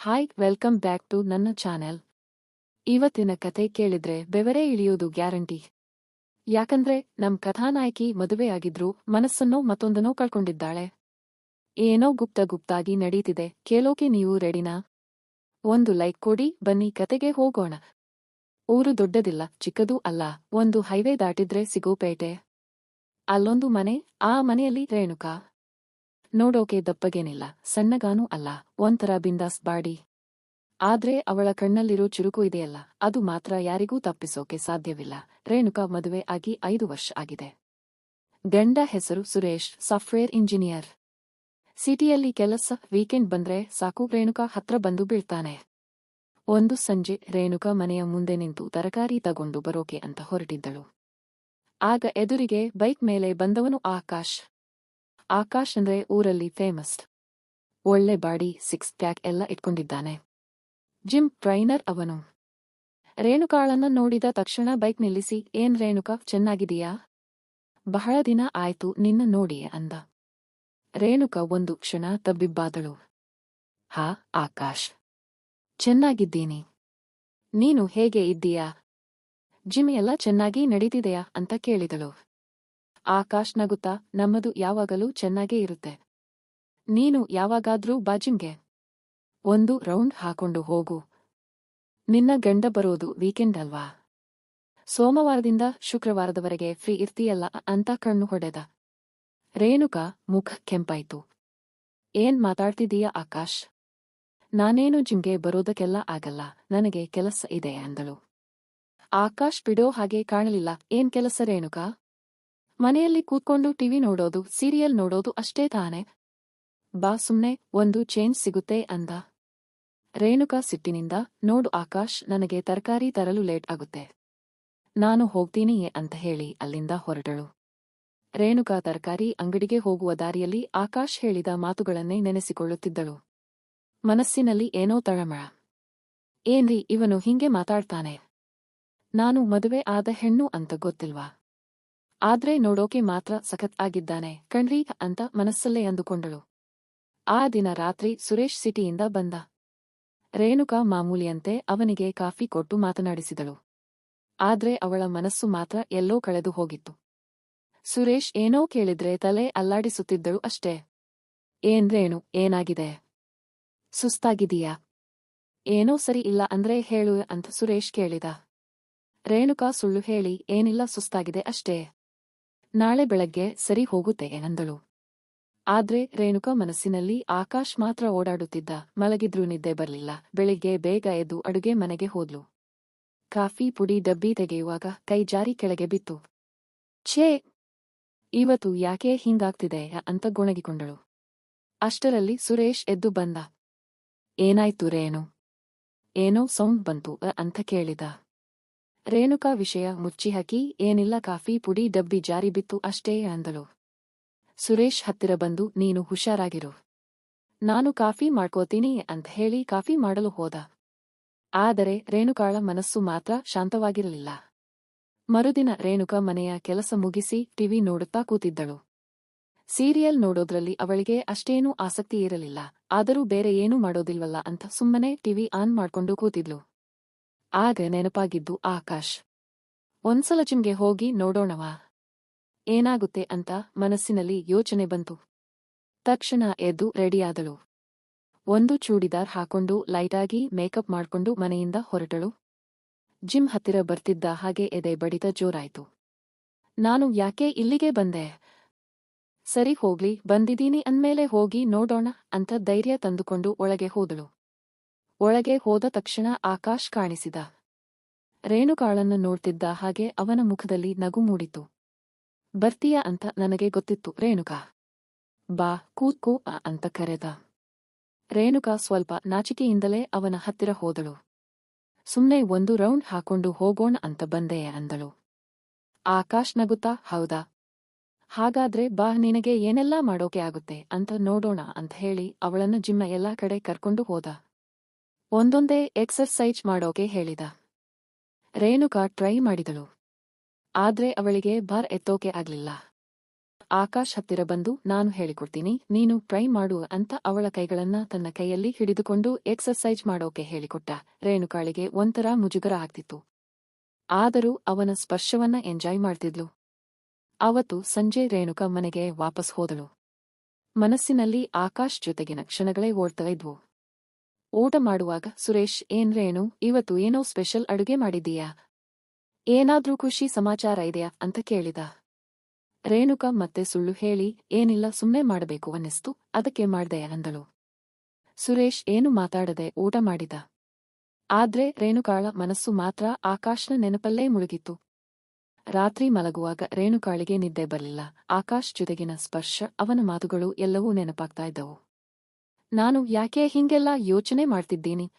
Hi welcome back to ನನ್ನ channel ಇವತ್ತಿನ ಕತೆ ಕೇಳಿದ್ರೆ ಬೆವರೇ ಇಳಿಯೋದು ಗ್ಯಾರಂಟಿ. ಯಾಕಂದ್ರೆ ನಮ್ ಕಥಾನಾಯಕಿ ಮದುವೆಯಾಗಿದ್ರು ಮನಸ್ಸನ್ನೋ ಮತ್ತೊಂದನೋ ಕಳ್ಕೊಂಡಿದ್ದಾಳೆ. ಏನೋ ಗುಪ್ತ ಗುಪ್ತಾಗಿ ನಡೀತಿದೆ, ಕೇಳೋಕೆ ನೀವು ರೆಡಿನಾ? ಒಂದು ಲೈಕ್ ಕೊಡಿ, ಬನ್ನಿ ಕತೆಗೆ ಹೋಗೋಣ. ಊರು ದೊಡ್ಡದಿಲ್ಲ, ಚಿಕ್ಕದೂ ಅಲ್ಲ, ಒಂದು ಹೈವೇ ದಾಟಿದ್ರೆ ಸಿಗೋ ಪೇಟೆ ಅಲ್ಲೊಂದು ಮನೆ, ಆ ಮನೆಯಲ್ಲಿ ರೇಣುಕಾ. ನೋಡೋಕೆ ದಪ್ಪಗೇನಿಲ್ಲ, ಸಣ್ಣಗಾನೂ ಅಲ್ಲ, ಒಂಥರ ಬಿಂದಾಸ್ ಬಾಡಿ. ಆದ್ರೆ ಅವಳ ಕಣ್ಣಲ್ಲಿರೋ ಚುರುಕು ಇದೆಯಲ್ಲ, ಅದು ಮಾತ್ರ ಯಾರಿಗೂ ತಪ್ಪಿಸೋಕೆ ಸಾಧ್ಯವಿಲ್ಲ. ರೇಣುಕಾ ಮದುವೆ ಆಗಿ ಐದು ವರ್ಷ ಆಗಿದೆ. ಗಂಡ ಹೆಸರು ಸುರೇಶ್, ಸಾಫ್ಟ್ವೇರ್ ಇಂಜಿನಿಯರ್. ಸಿಟಿಯಲ್ಲಿ ಕೆಲಸ, ವೀಕೆಂಡ್ ಬಂದ್ರೆ ಸಾಕು, ರೇಣುಕಾ ಹತ್ರ ಬಂದು ಬೀಳ್ತಾನೆ. ಒಂದು ಸಂಜೆ, ರೇಣುಕಾ ಮನೆಯ ಮುಂದೆ ನಿಂತು ತರಕಾರಿ ತಗೊಂಡು ಬರೋಕೆ ಅಂತ ಹೊರಟಿದ್ದಳು. ಆಗ ಎದುರಿಗೆ ಬೈಕ್ ಮೇಲೆ ಬಂದವನು ಆಕಾಶ್. ಆಕಾಶ್ ಅಂದ್ರೆ ಊರಲ್ಲಿ ಫೇಮಸ್ ಒಳ್ಳೆ ಬಾಡಿ ಸಿಕ್ಸ್ ಪ್ಯಾಕ್ ಎಲ್ಲ ಇಟ್ಕೊಂಡಿದ್ದಾನೆ. ಜಿಮ್ ಟ್ರೈನರ್ ಅವನು. ರೇಣುಕಾಳನ್ನ ನೋಡಿದ ತಕ್ಷಣ ಬೈಕ್ ನಿಲ್ಲಿಸಿ, ಏನ್ ರೇಣುಕಾ ಚೆನ್ನಾಗಿದೀಯಾ ಬಹಳ ದಿನ ಆಯ್ತು, ನಿನ್ನ ನೋಡಿಯೇ, ಅಂದ. ರೇಣುಕಾ ಒಂದು ಕ್ಷಣ ತಬ್ಬಿಬ್ಬಾದಳು. ಹಾ, ಆಕಾಶ್. ಚೆನ್ನಾಗಿದ್ದೀನಿ. ನೀನು ಹೇಗೆ ಇದ್ದೀಯಾ? ಜಿಮ್ ಎಲ್ಲ ಚೆನ್ನಾಗಿ ನಡೀತಿದೆಯಾ? ಅಂತ ಕೇಳಿದಳು. ಆಕಾಶ್ ನಗುತ್ತಾ, ನಮ್ಮದು ಯಾವಾಗಲೂ ಚೆನ್ನಾಗೇ ಇರುತ್ತೆ. ನೀನು ಯಾವಾಗಾದ್ರೂ ಬಾಜಿಂಗೆ ಒಂದು ರೌಂಡ್ ಹಾಕೊಂಡು ಹೋಗು. ನಿನ್ನ ಗಂಡ ಬರೋದು ವೀಕೆಂಡ್ ಅಲ್ವಾ? ಸೋಮವಾರದಿಂದ ಶುಕ್ರವಾರದವರೆಗೆ ಫ್ರೀ ಇರ್ತೀಯಲ್ಲ ಅಂತ ಕಣ್ಣು ಹೊಡೆದ. ರೇಣುಕಾ ಮುಖ ಕೆಂಪಾಯ್ತು. ಏನ್ ಮಾತಾಡ್ತಿದೀಯ ಆಕಾಶ್? ನಾನೇನು ಜಿಮ್ಗೆ ಬರೋದಕ್ಕೆಲ್ಲ ಆಗಲ್ಲ. ನನಗೆ ಕೆಲಸ ಇದೆ ಅಂದಳು. ಆಕಾಶ್ ಬಿಡೋ ಹಾಗೆ ಕಾಣಲಿಲ್ಲ. ಏನ್ ಕೆಲಸ ರೇಣುಕಾ? ಮನೆಯಲ್ಲಿ ಕೂತ್ಕೊಂಡು ಟಿವಿ ನೋಡೋದು, ಸೀರಿಯಲ್ ನೋಡೋದು ಅಷ್ಟೇ ತಾನೆ. ಬಾ ಸುಮ್ನೆ, ಒಂದು ಚೇಂಜ್ ಸಿಗುತ್ತೆ ಅಂದ. ರೇಣುಕಾ ಸಿಟ್ಟಿನಿಂದ, ನೋಡು ಆಕಾಶ್, ನನಗೆ ತರಕಾರಿ ತರಲು ಲೇಟ್ ಆಗುತ್ತೆ. ನಾನು ಹೋಗ್ತೀನಿಯೇ ಅಂತ ಹೇಳಿ ಅಲ್ಲಿಂದ ಹೊರಟಳು. ರೇಣುಕಾ ತರಕಾರಿ ಅಂಗಡಿಗೆ ಹೋಗುವ ದಾರಿಯಲ್ಲಿ ಆಕಾಶ್ ಹೇಳಿದ ಮಾತುಗಳನ್ನೇ ನೆನೆಸಿಕೊಳ್ಳುತ್ತಿದ್ದಳು. ಮನಸ್ಸಿನಲ್ಲಿ ಏನೋ ತಳಮಳ. ಏನ್ರಿ, ಇವನು ಹಿಂಗೆ ಮಾತಾಡ್ತಾನೆ? ನಾನು ಮದುವೆ ಆದ ಹೆಣ್ಣು ಅಂತ ಗೊತ್ತಿಲ್ವಾ? ಆದ್ರೆ ನೋಡೋಕೆ ಮಾತ್ರ ಸಖತ್ ಆಗಿದ್ದಾನೆ. ಕಣ್ರಿ, ಅಂತ ಮನಸ್ಸಲ್ಲೇ ಅಂದುಕೊಂಡಳು. ಆ ದಿನ ರಾತ್ರಿ ಸುರೇಶ್ ಸಿಟಿಯಿಂದ ಬಂದ. ರೇಣುಕಾ ಮಾಮೂಲಿಯಂತೆ ಅವನಿಗೆ ಕಾಫಿ ಕೊಟ್ಟು ಮಾತನಾಡಿಸಿದಳು. ಆದ್ರೆ ಅವಳ ಮನಸ್ಸು ಮಾತ್ರ ಎಲ್ಲೋ ಕಳೆದು ಹೋಗಿತ್ತು. ಸುರೇಶ್ ಏನೋ ಕೇಳಿದ್ರೆ ತಲೆ ಅಲ್ಲಾಡಿಸುತ್ತಿದ್ದಳು ಅಷ್ಟೇ. ಏನ್ ರೇಣು, ಏನಾಗಿದೆ? ಸುಸ್ತಾಗಿದೀಯಾ ಏನೋ ಸರಿ ಇಲ್ಲ ಅಂದ್ರೆ ಹೇಳು, ಅಂತ ಸುರೇಶ್ ಕೇಳಿದ. ರೇಣುಕಾ ಸುಳ್ಳು ಹೇಳಿ, ಏನಿಲ್ಲ ಸುಸ್ತಾಗಿದೆ ಅಷ್ಟೇ. ನಾಳೆ ಬೆಳಗ್ಗೆ ಸರಿ ಹೋಗುತ್ತೆ ಎಂದಳು. ಆದ್ರೆ ರೇಣುಕಾ ಮನಸ್ಸಿನಲ್ಲಿ ಆಕಾಶ್ ಮಾತ್ರ ಓಡಾಡುತ್ತಿದ್ದ. ಮಲಗಿದ್ರೂ ನಿದ್ದೆ ಬರಲಿಲ್ಲ. ಬೆಳಿಗ್ಗೆ ಬೇಗ ಎದ್ದು ಅಡುಗೆ ಮನೆಗೆ ಹೋದ್ಲು. ಕಾಫಿ, ಪುಡಿ, ಡಬ್ಬಿ ತೆಗೆಯುವಾಗ ಕೈ ಜಾರಿ ಕೆಳಗೆ ಬಿತ್ತು. ಛೇ! ಇವತ್ತು ಯಾಕೆ ಹಿಂಗಾಗ್ತಿದೆ ಅಂತ ಗೊಣಗಿಕೊಂಡಳು. ಅಷ್ಟರಲ್ಲಿ ಸುರೇಶ್ ಎದ್ದು ಬಂದ. ಏನಾಯ್ತು ರೇಣು? ಏನೋ ಸೌಂಡ್ ಬಂತು ಅಂತ ಕೇಳಿದ. ರೇಣುಕಾ ವಿಷಯ ಮುಚ್ಚಿಹಾಕಿ, ಏನಿಲ್ಲ ಕಾಫಿ ಪುಡಿ ಡಬ್ಬಿ ಜಾರಿ ಬಿತ್ತು ಅಷ್ಟೇ ಅಂದಳು. ಸುರೇಶ್ ಹತ್ತಿರ ಬಂದು, ನೀನು ಹುಷಾರಾಗಿರು. ನಾನು ಕಾಫಿ ಮಾಡ್ಕೋತೀನಿ ಅಂತ ಹೇಳಿ ಕಾಫಿ ಮಾಡಲು ಹೋದ. ಆದರೆ ರೇಣುಕಾಳ ಮನಸ್ಸು ಮಾತ್ರ ಶಾಂತವಾಗಿರಲಿಲ್ಲ. ಮರುದಿನ ರೇಣುಕಾ ಮನೆಯ ಕೆಲಸ ಮುಗಿಸಿ ಟಿವಿ ನೋಡುತ್ತಾ ಕೂತಿದ್ದಳು. ಸೀರಿಯಲ್ ನೋಡೋದ್ರಲ್ಲಿ ಅವಳಿಗೆ ಅಷ್ಟೇನೂ ಆಸಕ್ತಿ ಇರಲಿಲ್ಲ. ಆದರೂ ಬೇರೆ ಏನೂ ಮಾಡೋದಿಲ್ವಲ್ಲ ಅಂತ ಸುಮ್ಮನೆ ಟಿವಿ ಆನ್ ಮಾಡ್ಕೊಂಡು ಕೂತಿದ್ಲು. ಆಗ ನೆನಪಾಗಿದ್ದು ಆಕಾಶ್. ಒಂದ್ಸಲ ಜಿಮ್ಗೆ ಹೋಗಿ ನೋಡೋಣವಾ? ಏನಾಗುತ್ತೆ ಅಂತ ಮನಸ್ಸಿನಲ್ಲಿ ಯೋಚನೆ ಬಂತು. ತಕ್ಷಣ ಎದ್ದು ರೆಡಿಯಾದಳು. ಒಂದು ಚೂಡಿದಾರ್ ಹಾಕೊಂಡು ಲೈಟಾಗಿ ಮೇಕಪ್ ಮಾಡ್ಕೊಂಡು ಮನೆಯಿಂದ ಹೊರಟಳು. ಜಿಮ್ ಹತ್ತಿರ ಬರ್ತಿದ್ದ ಹಾಗೆ ಎದೆ ಬಡಿತ ಜೋರಾಯ್ತು. ನಾನು ಯಾಕೆ ಇಲ್ಲಿಗೆ ಬಂದೆ? ಸರಿ ಹೋಗ್ಲಿ ಬಂದಿದೀನಿ ಅಂದ್ಮೇಲೆ ಹೋಗಿ ನೋಡೋಣ ಅಂತ ಧೈರ್ಯ ತಂದುಕೊಂಡು ಒಳಗೆ ಹೋದಳು. ಒಳಗೆ ಹೋದ ತಕ್ಷಣ ಆಕಾಶ್ ಕಾಣಿಸಿದ. ರೇಣುಕಾಳನ್ನು ನೋಡ್ತಿದ್ದ ಹಾಗೆ ಅವನ ಮುಖದಲ್ಲಿ ನಗು ಮೂಡಿತು. ಬರ್ತೀಯ ಅಂತ ನನಗೆ ಗೊತ್ತಿತ್ತು ರೇಣುಕಾ. ಬಾ, ಕೂತ್ಕೋ ಆ ಅಂತ ಕರೆದ. ರೇಣುಕಾ ಸ್ವಲ್ಪ ನಾಚಿಕೆಯಿಂದಲೇ ಅವನ ಹತ್ತಿರ ಹೋದಳು. ಸುಮ್ನೆ ಒಂದು ರೌಂಡ್ ಹಾಕೊಂಡು ಹೋಗೋಣ ಅಂತ ಬಂದೆ ಅಂದಳು. ಆಕಾಶ್ ನಗುತ್ತಾ, ಹೌದಾ? ಹಾಗಾದ್ರೆ ಬಾ, ನಿನಗೆ ಏನೆಲ್ಲಾ ಮಾಡೋಕೆ ಆಗುತ್ತೆ ಅಂತ ನೋಡೋಣ ಅಂತ ಹೇಳಿ ಅವಳನ್ನು ಜಿಮ್ಮ ಎಲ್ಲಾ ಕಡೆ ಕರ್ಕೊಂಡು ಹೋದ. ಒಂದೊಂದೇ ಎಕ್ಸರ್ಸೈಜ್ ಮಾಡೋಕೆ ಹೇಳಿದ. ರೇಣುಕಾ ಟ್ರೈ ಮಾಡಿದಳು. ಆದ್ರೆ ಅವಳಿಗೆ ಬಾರ್ ಎತ್ತೋಕೆ ಆಗ್ಲಿಲ್ಲ. ಆಕಾಶ್ ಹತ್ತಿರ ಬಂದು, ನಾನು ಹೇಳಿಕೊಡ್ತೀನಿ, ನೀನು ಟ್ರೈ ಮಾಡು ಅಂತ ಅವಳ ಕೈಗಳನ್ನ ತನ್ನ ಕೈಯಲ್ಲಿ ಹಿಡಿದುಕೊಂಡು ಎಕ್ಸರ್ಸೈಜ್ ಮಾಡೋಕೆ ಹೇಳಿಕೊಟ್ಟ. ರೇಣುಕಾಳಿಗೆ ಒಂಥರ ಮುಜುಗರ ಆಗ್ತಿತ್ತು. ಆದರೂ ಅವನ ಸ್ಪರ್ಶವನ್ನ ಎಂಜಾಯ್ ಮಾಡ್ತಿದ್ಲು. ಅವತ್ತು ಸಂಜೆ ರೇಣುಕಾ ಮನೆಗೆ ವಾಪಸ್ ಹೋದಳು. ಮನಸ್ಸಿನಲ್ಲಿ ಆಕಾಶ್ ಜೊತೆಗಿನ ಕ್ಷಣಗಳೇ ಓಡ್ತಾ ಇದ್ವು. ಊಟ ಮಾಡುವಾಗ, ಸುರೇಶ್, ಏನ್ ರೇಣು, ಇವತ್ತು ಏನೋ ಸ್ಪೆಷಲ್ ಅಡುಗೆ ಮಾಡಿದೀಯಾ ಏನಾದ್ರೂ ಖುಷಿ ಸಮಾಚಾರ ಇದೆಯಾ ಅಂತ ಕೇಳಿದ. ರೇಣುಕ ಮತ್ತೆ ಸುಳ್ಳು ಹೇಳಿ, ಏನಿಲ್ಲ ಸುಮ್ಮನೆ ಮಾಡಬೇಕು ಅನ್ನಿಸ್ತು, ಅದಕ್ಕೆ ಮಾಡ್ದೆ ಅಂದಳು. ಸುರೇಶ್ ಏನು ಮಾತಾಡದೆ ಊಟ ಮಾಡಿದ. ಆದ್ರೆ ರೇಣುಕಾಳ ಮನಸ್ಸು ಮಾತ್ರ ಆಕಾಶ್ನ ನೆನಪಲ್ಲೇ ಮುಳುಗಿತ್ತು. ರಾತ್ರಿ ಮಲಗುವಾಗ ರೇಣುಕಾಳಿಗೆ ನಿದ್ದೆ ಬರಲಿಲ್ಲ. ಆಕಾಶ್ ಜೊತೆಗಿನ ಸ್ಪರ್ಶ, ಅವನ ಮಾತುಗಳು ಎಲ್ಲವೂ ನೆನಪಾಗ್ತಾ ಇದ್ದವು. ನಾನು ಯಾಕೆ ಹಿಂಗೆಲ್ಲ ಯೋಚನೆ ಮಾಡ್ತಿದ್ದೀನಿ?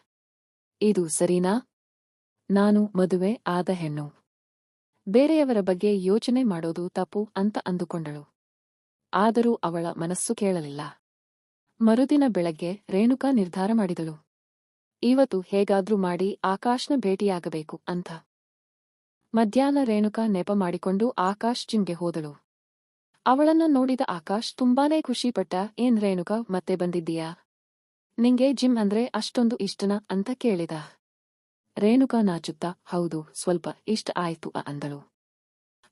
ಇದು ಸರಿನಾ? ನಾನು ಮದುವೆ ಆದ ಹೆಣ್ಣು. ಬೇರೆಯವರ ಬಗ್ಗೆ ಯೋಚನೆ ಮಾಡೋದು ತಪ್ಪು ಅಂತ ಅಂದುಕೊಂಡಳು. ಆದರೂ ಅವಳ ಮನಸ್ಸು ಕೇಳಲಿಲ್ಲ. ಮರುದಿನ ಬೆಳಗ್ಗೆ ರೇಣುಕಾ ನಿರ್ಧಾರ ಮಾಡಿದಳು. ಇವತ್ತು ಹೇಗಾದ್ರೂ ಮಾಡಿ ಆಕಾಶ್ನ ಭೇಟಿಯಾಗಬೇಕು ಅಂತ. ಮಧ್ಯಾಹ್ನ ರೇಣುಕಾ ನೆಪ ಮಾಡಿಕೊಂಡು ಆಕಾಶ್ ಜಿಮ್ಗೆ ಹೋದಳು. ಅವಳನ್ನ ನೋಡಿದ ಆಕಾಶ್ ತುಂಬಾನೇ ಖುಷಿಪಟ್ಟ, ಏನ್ ರೇಣುಕಾ, ಮತ್ತೆ ಬಂದಿದ್ದೀಯಾ? ನಿಂಗೆ ಜಿಮ್ ಅಂದ್ರೆ ಅಷ್ಟೊಂದು ಇಷ್ಟನಾ? ಅಂತ ಕೇಳಿದ. ರೇಣುಕಾ ನಾಚುತ್ತಾ, ಹೌದು, ಸ್ವಲ್ಪ ಇಷ್ಟ ಆಯ್ತು ಅಂದಳು.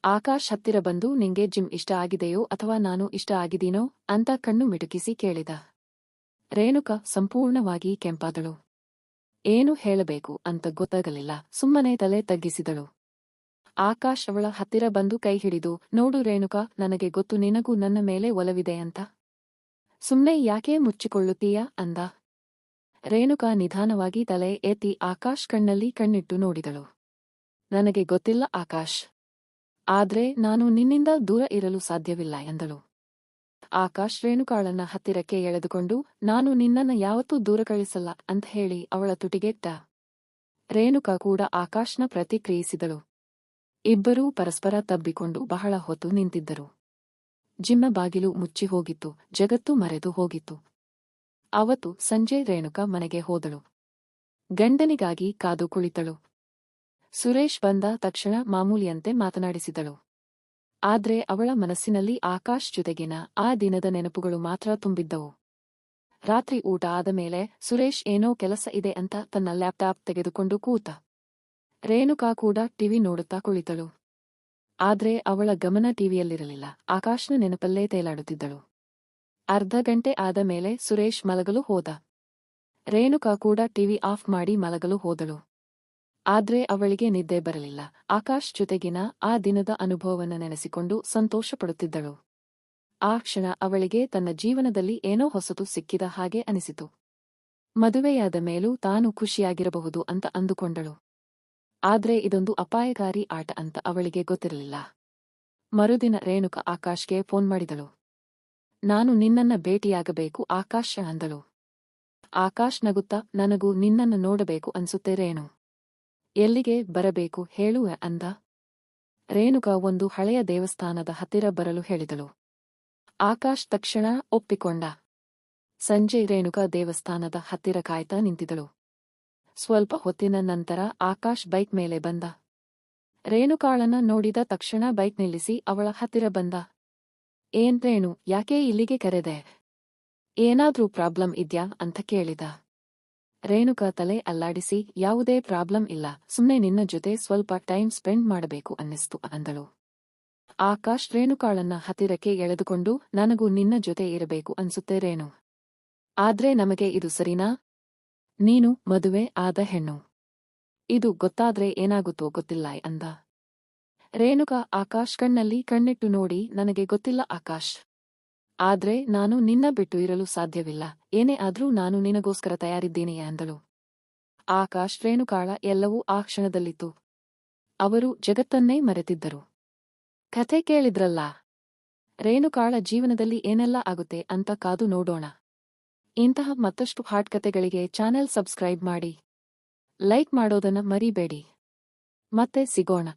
ಆಕಾಶ್ ಹತ್ತಿರ ಬಂದು, ನಿಂಗೆ ಜಿಮ್ ಇಷ್ಟ ಆಗಿದೆಯೋ ಅಥವಾ ನಾನು ಇಷ್ಟ ಆಗಿದೀನೋ ಅಂತ ಕಣ್ಣು ಮಿಟುಕಿಸಿ ಕೇಳಿದ. ರೇಣುಕಾ ಸಂಪೂರ್ಣವಾಗಿ ಕೆಂಪಾದಳು. ಏನು ಹೇಳಬೇಕು? ಅಂತ ಗೊತ್ತಾಗಲಿಲ್ಲ. ಸುಮ್ಮನೆ ತಲೆ ತಗ್ಗಿಸಿದಳು. ಆಕಾಶ್ ಅವಳ ಹತ್ತಿರ ಬಂದು ಕೈ ಹಿಡಿದು, ನೋಡು ರೇಣುಕಾ, ನನಗೆ ಗೊತ್ತು ನಿನಗೂ ನನ್ನ ಮೇಲೆ ಒಲವಿದೆ ಅಂತ. ಸುಮ್ಮನೆ ಯಾಕೆ ಮುಚ್ಚಿಕೊಳ್ಳುತ್ತೀಯಾ? ಅಂದ. ರೇಣುಕಾ ನಿಧಾನವಾಗಿ ತಲೆ ಎತ್ತಿ ಆಕಾಶ್ ಕಣ್ಣಲ್ಲಿ ಕಣ್ಣಿಟ್ಟು ನೋಡಿದಳು. ನನಗೆ ಗೊತ್ತಿಲ್ಲ ಆಕಾಶ್. ಆದ್ರೆ ನಾನು ನಿನ್ನಿಂದ ದೂರ ಇರಲು ಸಾಧ್ಯವಿಲ್ಲ, ಎಂದಳು. ಆಕಾಶ್ ರೇಣುಕಾಳನ್ನ ಹತ್ತಿರಕ್ಕೆ ಎಳೆದುಕೊಂಡು, ನಾನು ನಿನ್ನನ್ನ ಯಾವತ್ತೂ ದೂರ ಕಳಿಸಲ್ಲ, ಅಂತ ಹೇಳಿ ಅವಳ ತುಟಿಗೆಟ್ಟ. ರೇಣುಕಾ ಕೂಡ ಆಕಾಶ್ನ ಪ್ರತಿಕ್ರಿಯಿಸಿದಳು. ಇಬ್ಬರೂ ಪರಸ್ಪರ ತಬ್ಬಿಕೊಂಡು ಬಹಳ ಹೊತ್ತು ನಿಂತಿದ್ದರು. ಜಿಮ್ಮ ಬಾಗಿಲು ಮುಚ್ಚಿ ಹೋಗಿತ್ತು, ಜಗತ್ತು ಮರೆದು ಹೋಗಿತ್ತು. ಅವತ್ತು ಸಂಜೆ ರೇಣುಕ ಮನೆಗೆ ಹೋದಳು. ಗಂಡನಿಗಾಗಿ ಕಾದು ಕುಳಿತಳು. ಸುರೇಶ್ ಬಂದ ತಕ್ಷಣ ಮಾಮೂಲಿಯಂತೆ ಮಾತನಾಡಿಸಿದಳು. ಆದ್ರೆ ಅವಳ ಮನಸ್ಸಿನಲ್ಲಿ ಆಕಾಶ್ ಜೊತೆಗಿನ ಆ ದಿನದ ನೆನಪುಗಳು ಮಾತ್ರ ತುಂಬಿದ್ದವು. ರಾತ್ರಿ ಊಟ ಆದ ಮೇಲೆ ಸುರೇಶ್ ಏನೋ ಕೆಲಸ ಇದೆ ಅಂತ ತನ್ನ ಲ್ಯಾಪ್ಟಾಪ್ ತೆಗೆದುಕೊಂಡು ಕೂತ ರೇಣುಕಾ ಕೂಡ ಟಿವಿ ನೋಡುತ್ತಾ ಕುಳಿತಳು. ಆದ್ರೆ ಅವಳ ಗಮನ ಟಿವಿಯಲ್ಲಿರಲಿಲ್ಲ. ಆಕಾಶ್ನ ನೆನಪಲ್ಲೇ ತೇಲಾಡುತ್ತಿದ್ದಳು. ಅರ್ಧ ಗಂಟೆ ಆದ ಮೇಲೆ ಸುರೇಶ್ ಮಲಗಲು ಹೋದ. ರೇಣುಕಾ ಕೂಡ ಟಿವಿ ಆಫ್ ಮಾಡಿ ಮಲಗಲು ಹೋದಳು. ಆದ್ರೆ ಅವಳಿಗೆ ನಿದ್ದೆ ಬರಲಿಲ್ಲ. ಆಕಾಶ್ ಜೊತೆಗಿನ ಆ ದಿನದ ಅನುಭವವನ್ನು ನೆನೆಸಿಕೊಂಡು ಸಂತೋಷಪಡುತ್ತಿದ್ದಳು. ಆ ಕ್ಷಣ ಅವಳಿಗೆ ತನ್ನ ಜೀವನದಲ್ಲಿ ಏನೋ ಹೊಸತು ಸಿಕ್ಕಿದ ಹಾಗೆ ಅನಿಸಿತು. ಮದುವೆಯಾದ ಮೇಲೂ ತಾನು ಖುಷಿಯಾಗಿರಬಹುದು ಅಂತ ಅಂದುಕೊಂಡಳು. ಆದ್ರೆ ಇದೊಂದು ಅಪಾಯಕಾರಿ ಆಟ ಅಂತ ಅವಳಿಗೆ ಗೊತ್ತಿರಲಿಲ್ಲ. ಮರುದಿನ ರೇಣುಕ ಆಕಾಶ್ಗೆ ಫೋನ್ ಮಾಡಿದಳು. ನಾನು ನಿನ್ನನ್ನ ಭೇಟಿಯಾಗಬೇಕು, ಆಕಾಶ್ ಅಂದಳು. ಆಕಾಶ್ ನಗುತ್ತಾ, ನನಗೂ ನಿನ್ನನ್ನು ನೋಡಬೇಕು ಅನ್ಸುತ್ತೆ ರೇಣು. ಎಲ್ಲಿಗೆ ಬರಬೇಕು ಹೇಳು ಅಂದ. ರೇಣುಕ ಒಂದು ಹಳೆಯ ದೇವಸ್ಥಾನದ ಹತ್ತಿರ ಬರಲು ಹೇಳಿದಳು. ಆಕಾಶ್ ತಕ್ಷಣ ಒಪ್ಪಿಕೊಂಡ. ಸಂಜೆ ರೇಣುಕ ದೇವಸ್ಥಾನದ ಹತ್ತಿರ ಕಾಯ್ತಾ ನಿಂತಿದಳು ಸ್ವಲ್ಪ ಹೊತ್ತಿನ ನಂತರ ಆಕಾಶ್ ಬೈಕ್ ಮೇಲೆ ಬಂದ. ರೇಣುಕಾಳನ್ನ ನೋಡಿದ ತಕ್ಷಣ ಬೈಕ್ ನಿಲ್ಲಿಸಿ ಅವಳ ಹತ್ತಿರ ಬಂದ. ಏನ್ ರೇಣು, ಯಾಕೆ ಇಲ್ಲಿಗೆ ಕರೆದೆ? ಏನಾದ್ರೂ ಪ್ರಾಬ್ಲಮ್ ಇದ್ಯಾ ಅಂತ ಕೇಳಿದ. ರೇಣುಕಾ ತಲೆ ಅಲ್ಲಾಡಿಸಿ, ಯಾವುದೇ ಪ್ರಾಬ್ಲಮ್ ಇಲ್ಲ, ಸುಮ್ನೆ ನಿನ್ನ ಜೊತೆ ಸ್ವಲ್ಪ ಟೈಮ್ ಸ್ಪೆಂಡ್ ಮಾಡಬೇಕು ಅನ್ನಿಸ್ತು ಅಂದಳು. ಆಕಾಶ್ ರೇಣುಕಾಳನ್ನ ಹತ್ತಿರಕ್ಕೆ ಎಳೆದುಕೊಂಡು, ನನಗೂ ನಿನ್ನ ಜೊತೆ ಇರಬೇಕು ಅನ್ಸುತ್ತೆ ರೇಣು. ಆದ್ರೆ ನಮಗೆ ಇದು ಸರಿನಾ? ನೀನು ಮದುವೆ ಆದ ಹೆಣ್ಣು. ಇದು ಗೊತ್ತಾದ್ರೆ ಏನಾಗುತ್ತೋ ಗೊತ್ತಿಲ್ಲ ಅಂದ. ರೇಣುಕಾ ಆಕಾಶ್ ಕಣ್ಣಲ್ಲಿ ಕಣ್ಣಿಟ್ಟು ನೋಡಿ, ನನಗೆ ಗೊತ್ತಿಲ್ಲ ಆಕಾಶ್. ಆದ್ರೆ ನಾನು ನಿನ್ನ ಬಿಟ್ಟು ಇರಲು ಸಾಧ್ಯವಿಲ್ಲ, ಏನೇ ಆದ್ರೂ ನಾನು ನಿನಗೋಸ್ಕರ ತಯಾರಿದ್ದೇನೆ ಅಂದಳು. ಆಕಾಶ್ ರೇಣುಕಾಳ ಎಲ್ಲವೂ ಆ ಕ್ಷಣದಲ್ಲಿತ್ತು. ಅವರು ಜಗತ್ತನ್ನೇ ಮರೆತಿದ್ದರು. ಕಥೆ ಕೇಳಿದ್ರಲ್ಲ. ರೇಣುಕಾಳ ಜೀವನದಲ್ಲಿ ಏನೆಲ್ಲ ಆಗುತ್ತೆ ಅಂತ ಕಾದು ನೋಡೋಣ. ಇಂತಹ ಮತ್ತಷ್ಟು ಹಾಟ್ ಕತೆಗಳಿಗೆ ಚಾನೆಲ್ ಸಬ್ಸ್ಕ್ರೈಬ್ ಮಾಡಿ. ಲೈಕ್ ಮಾಡೋದನ್ನ ಮರಿಬೇಡಿ. ಮತ್ತೆ ಸಿಗೋಣ.